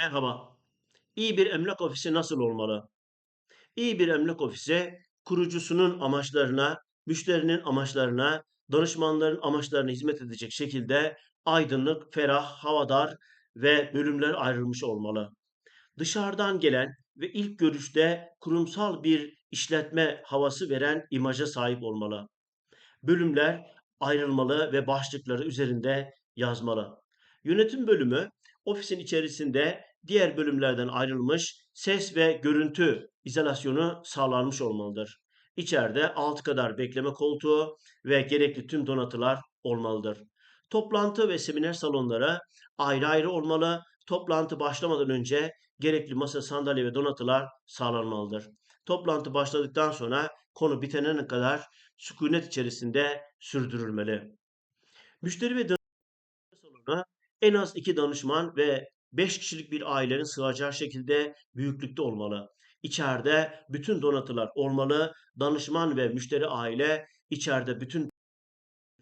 Merhaba. İyi bir emlak ofisi nasıl olmalı? İyi bir emlak ofisi kurucusunun amaçlarına, müşterinin amaçlarına, danışmanların amaçlarına hizmet edecek şekilde aydınlık, ferah, havadar ve bölümler ayrılmış olmalı. Dışarıdan gelen ve ilk görüşte kurumsal bir işletme havası veren imaja sahip olmalı. Bölümler ayrılmalı ve başlıkları üzerinde yazmalı. Yönetim bölümü ofisin içerisinde diğer bölümlerden ayrılmış ses ve görüntü izolasyonu sağlanmış olmalıdır. İçeride 6 kadar bekleme koltuğu ve gerekli tüm donatılar olmalıdır. Toplantı ve seminer salonları ayrı ayrı olmalı. Toplantı başlamadan önce gerekli masa, sandalye ve donatılar sağlanmalıdır. Toplantı başladıktan sonra konu bitene kadar sükunet içerisinde sürdürülmeli. Müşteri ve salonu en az iki danışman ve 5 kişilik bir ailenin sığacağı şekilde büyüklükte olmalı. İçeride bütün donatılar olmalı. Danışman ve müşteri aile içeride bütün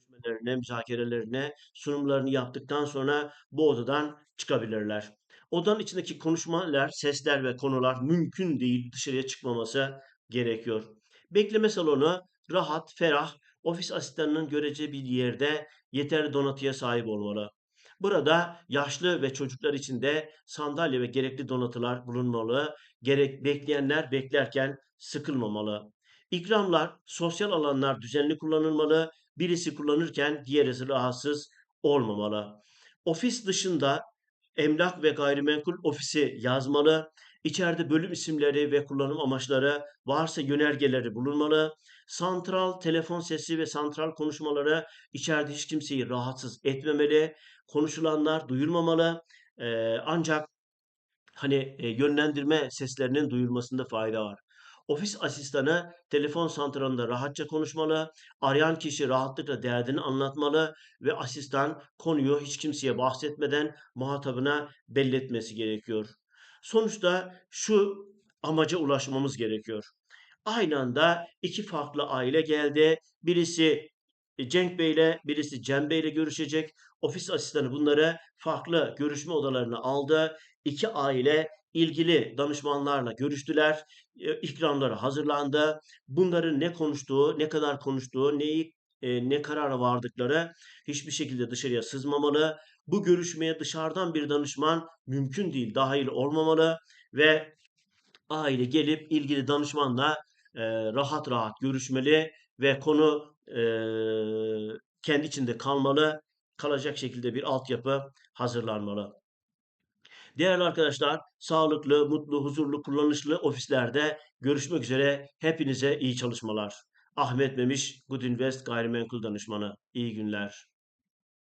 görüşmelerine, müzakerelerine, sunumlarını yaptıktan sonra bu odadan çıkabilirler. Odanın içindeki konuşmalar, sesler ve konular mümkün değil dışarıya çıkmaması gerekiyor. Bekleme salonu rahat, ferah, ofis asistanının göreceği bir yerde yeterli donatıya sahip olmalı. Burada yaşlı ve çocuklar için de sandalye ve gerekli donatılar bulunmalı. Gerek bekleyenler beklerken sıkılmamalı. İkramlar, sosyal alanlar düzenli kullanılmalı. Birisi kullanırken diğeri rahatsız olmamalı. Ofis dışında emlak ve gayrimenkul ofisi yazmalı. İçeride bölüm isimleri ve kullanım amaçları varsa yönergeleri bulunmalı. Santral telefon sesi ve santral konuşmaları içeride hiç kimseyi rahatsız etmemeli. Konuşulanlar duyulmamalı. Ee, ancak hani e, yönlendirme seslerinin duyulmasında fayda var. Ofis asistanı telefon santralında rahatça konuşmalı, arayan kişi rahatlıkla derdini anlatmalı ve asistan konuyu hiç kimseye bahsetmeden muhatabına belletmesi gerekiyor. Sonuçta şu amaca ulaşmamız gerekiyor. Aynı anda iki farklı aile geldi. Birisi Cenk Bey ile birisi Cem Bey ile görüşecek. Ofis asistanı bunları farklı görüşme odalarına aldı. İki aile ilgili danışmanlarla görüştüler. E, ikramları hazırlandı. Bunların ne konuştuğu, ne kadar konuştuğu, neyi e, ne karara vardıkları hiçbir şekilde dışarıya sızmamalı. Bu görüşmeye dışarıdan bir danışman mümkün değil, dahil olmamalı ve aile gelip ilgili danışmanla e, rahat rahat görüşmeli ve konu e, kendi içinde kalmalı, kalacak şekilde bir altyapı hazırlanmalı. Değerli arkadaşlar, sağlıklı, mutlu, huzurlu, kullanışlı ofislerde görüşmek üzere. Hepinize iyi çalışmalar. Ahmet Memiş, Good Invest Gayrimenkul Danışmanı. İyi günler.